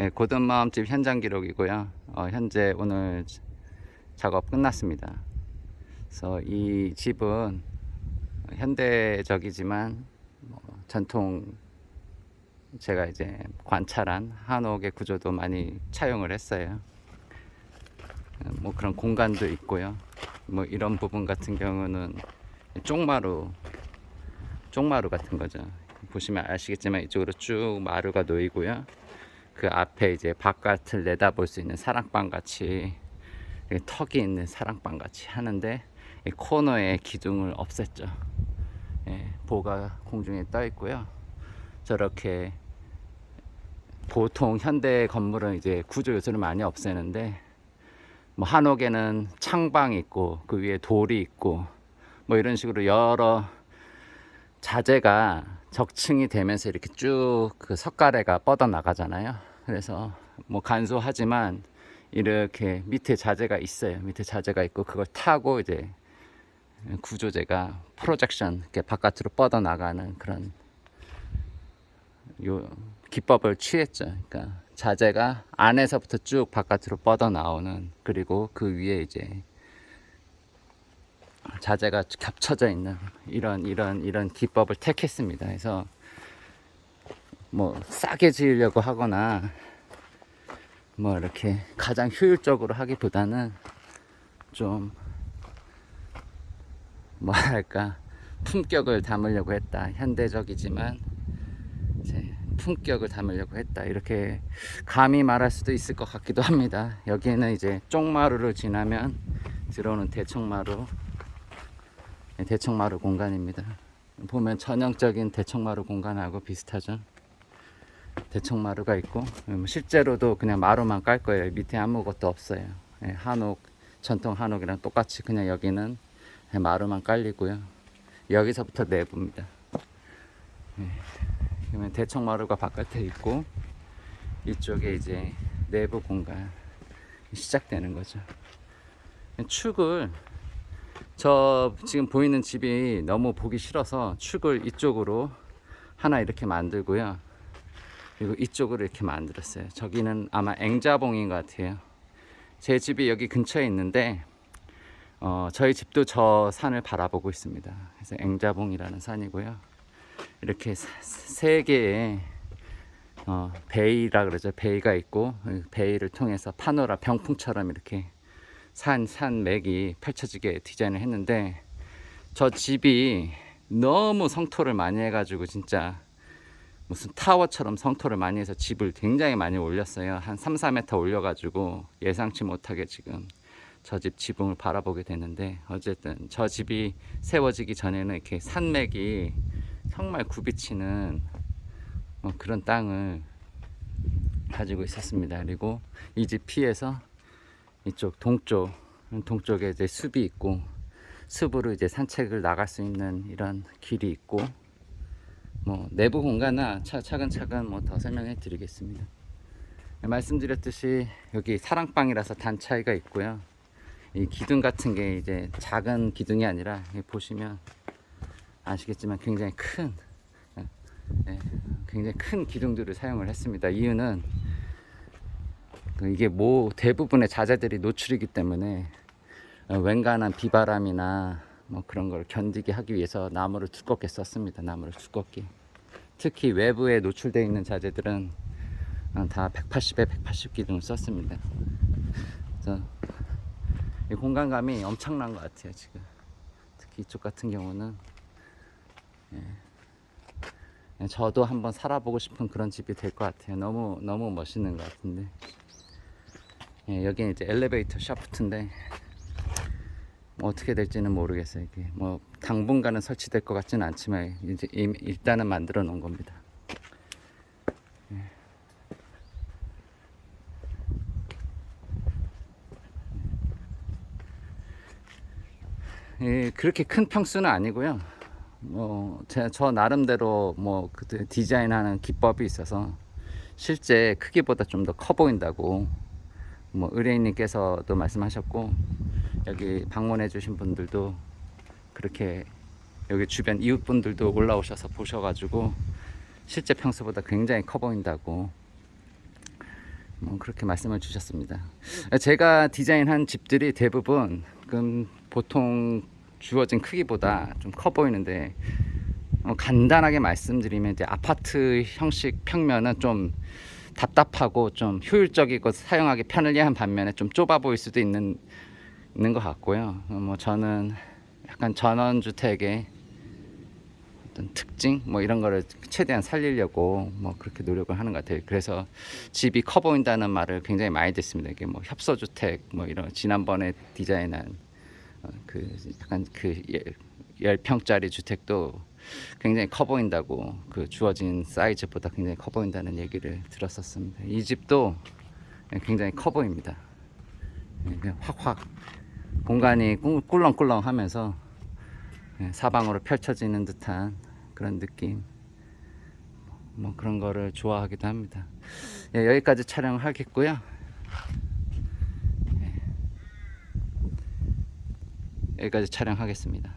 예, 고든마음집 현장 기록이고요. 어, 현재 오늘 작업 끝났습니다. 그래서 이 집은 현대적이지만 뭐 전통 제가 이제 관찰한 한옥의 구조도 많이 차용을 했어요. 어, 뭐 그런 공간도 있고요. 뭐 이런 부분 같은 경우는 쪽마루, 쪽마루 같은 거죠. 보시면 아시겠지만 이쪽으로 쭉 마루가 놓이고요. 그 앞에 이제 바깥을 내다볼 수 있는 사랑방 같이 턱이 있는 사랑방 같이 하는데 이 코너에 기둥을 없앴죠. 예, 보가 공중에 떠 있고요. 저렇게 보통 현대 건물은 이제 구조 요소를 많이 없애는데 뭐 한옥에는 창방이 있고 그 위에 돌이 있고 뭐 이런 식으로 여러 자재가 적층이 되면서 이렇게 쭉 그 석가래가 뻗어 나가잖아요. 그래서 뭐 간소하지만 이렇게 밑에 자재가 있어요. 밑에 자재가 있고 그걸 타고 이제 구조재가 프로젝션 이렇게 바깥으로 뻗어 나가는 그런 요 기법을 취했죠. 그러니까 자재가 안에서부터 쭉 바깥으로 뻗어 나오는 그리고 그 위에 이제 자재가 겹쳐져 있는 이런 이런 이런 기법을 택했습니다. 그래서 뭐 싸게 지으려고 하거나 뭐 이렇게 가장 효율적으로 하기보다는 좀 뭐랄까 품격을 담으려고 했다. 현대적이지만 품격을 담으려고 했다. 이렇게 감히 말할 수도 있을 것 같기도 합니다. 여기에는 이제 쪽마루를 지나면 들어오는 대청마루 네, 대청마루 공간입니다. 보면 전형적인 대청마루 공간하고 비슷하죠. 대청 마루가 있고 음, 실제로도 그냥 마루만 깔 거예요. 밑에 아무것도 없어요. 예, 한옥 전통 한옥이랑 똑같이 그냥 여기는 마루만 깔리고요. 여기서부터 내부입니다. 예, 그러면 대청 마루가 바깥에 있고 이쪽에 이제 내부 공간 시작되는 거죠. 축을 저 지금 보이는 집이 너무 보기 싫어서 축을 이쪽으로 하나 이렇게 만들고요. 그리고 이쪽으로 이렇게 만들었어요. 저기는 아마 앵자봉인 것 같아요. 제 집이 여기 근처에 있는데 어, 저희 집도 저 산을 바라보고 있습니다. 그래서 앵자봉이라는 산이고요. 이렇게 사- 세 개의 어, 베이라 그러죠. 베이가 있고 그 베이를 통해서 파노라 병풍처럼 이렇게 산 산맥이 펼쳐지게 디자인을 했는데 저 집이 너무 성토를 많이 해가지고 진짜 무슨 타워처럼 성토를 많이 해서 집을 굉장히 많이 올렸어요. 한 3, 4m 올려가지고 예상치 못하게 지금 저 집 지붕을 바라보게 됐는데 어쨌든 저 집이 세워지기 전에는 이렇게 산맥이 정말 굽이치는 어, 그런 땅을 가지고 있었습니다. 그리고 이 집 피해서 이쪽 동쪽 동쪽에 이제 숲이 있고 숲으로 이제 산책을 나갈 수 있는 이런 길이 있고 뭐 내부 공간은 차, 차근차근 뭐 더 설명해 드리겠습니다. 말씀드렸듯이 여기 사랑방이라서 단 차이가 있고요. 이 기둥 같은 게 이제 작은 기둥이 아니라 보시면 아시겠지만 굉장히 큰 예, 굉장히 큰 기둥들을 사용을 했습니다. 이유는 그 이게 뭐 대부분의 자재들이 노출이기 때문에 어, 웬간한 비바람이나 뭐 그런 걸 견디게 하기 위해서 나무를 두껍게 썼습니다. 나무를 두껍게. 특히 외부에 노출되어 있는 자재들은 어, 다 180에 180 기둥을 썼습니다. 그래서 이 공간감이 엄청난 것 같아요 지금. 특히 이쪽 같은 경우는 예, 저도 한번 살아보고 싶은 그런 집이 될 것 같아요. 너무 너무 멋있는 것 같은데. 예, 여기는 이제 엘리베이터 샤프트인데 뭐 어떻게 될지는 모르겠어요. 이게 뭐 당분간은 설치될 것 같지는 않지만 이제 임- 일단은 만들어 놓은 겁니다. 예, 그렇게 큰 평수는 아니고요. 뭐, 제, 저 나름대로 뭐, 그 디자인하는 기법이 있어서 실제 크기보다 좀 더 커 보인다고 뭐, 의뢰인님께서도 말씀하셨고, 여기 방문해 주신 분들도 그렇게 여기 주변 이웃분들도 올라오셔서 보셔가지고 실제 평수보다 굉장히 커 보인다고 뭐 그렇게 말씀을 주셨습니다. 제가 디자인한 집들이 대부분 그 보통 주어진 크기보다 좀 커 보이는데 어, 간단하게 말씀드리면 이제 아파트 형식 평면은 좀 답답하고 좀 효율적이고 사용하기 편리한 반면에 좀 좁아 보일 수도 있는 있는 것 같고요. 어, 뭐 저는 약간 전원 주택의 어떤 특징 뭐 이런 거를 최대한 살리려고 뭐 그렇게 노력을 하는 것 같아요. 그래서 집이 커 보인다는 말을 굉장히 많이 듣습니다. 이게 뭐 협소 주택 뭐 이런 지난번에 디자인한 어, 그 약간 그 열 평짜리 주택도 굉장히 커 보인다고 그 주어진 사이즈보다 굉장히 커 보인다는 얘기를 들었었습니다. 이 집도 굉장히 커 보입니다. 예, 확확 공간이 꿀- 꿀렁꿀렁 하면서 예, 사방으로 펼쳐지는 듯한 그런 느낌. 뭐 그런 거를 좋아하기도 합니다. 예, 여기까지 촬영하겠고요. 예. 여기까지 촬영하겠습니다.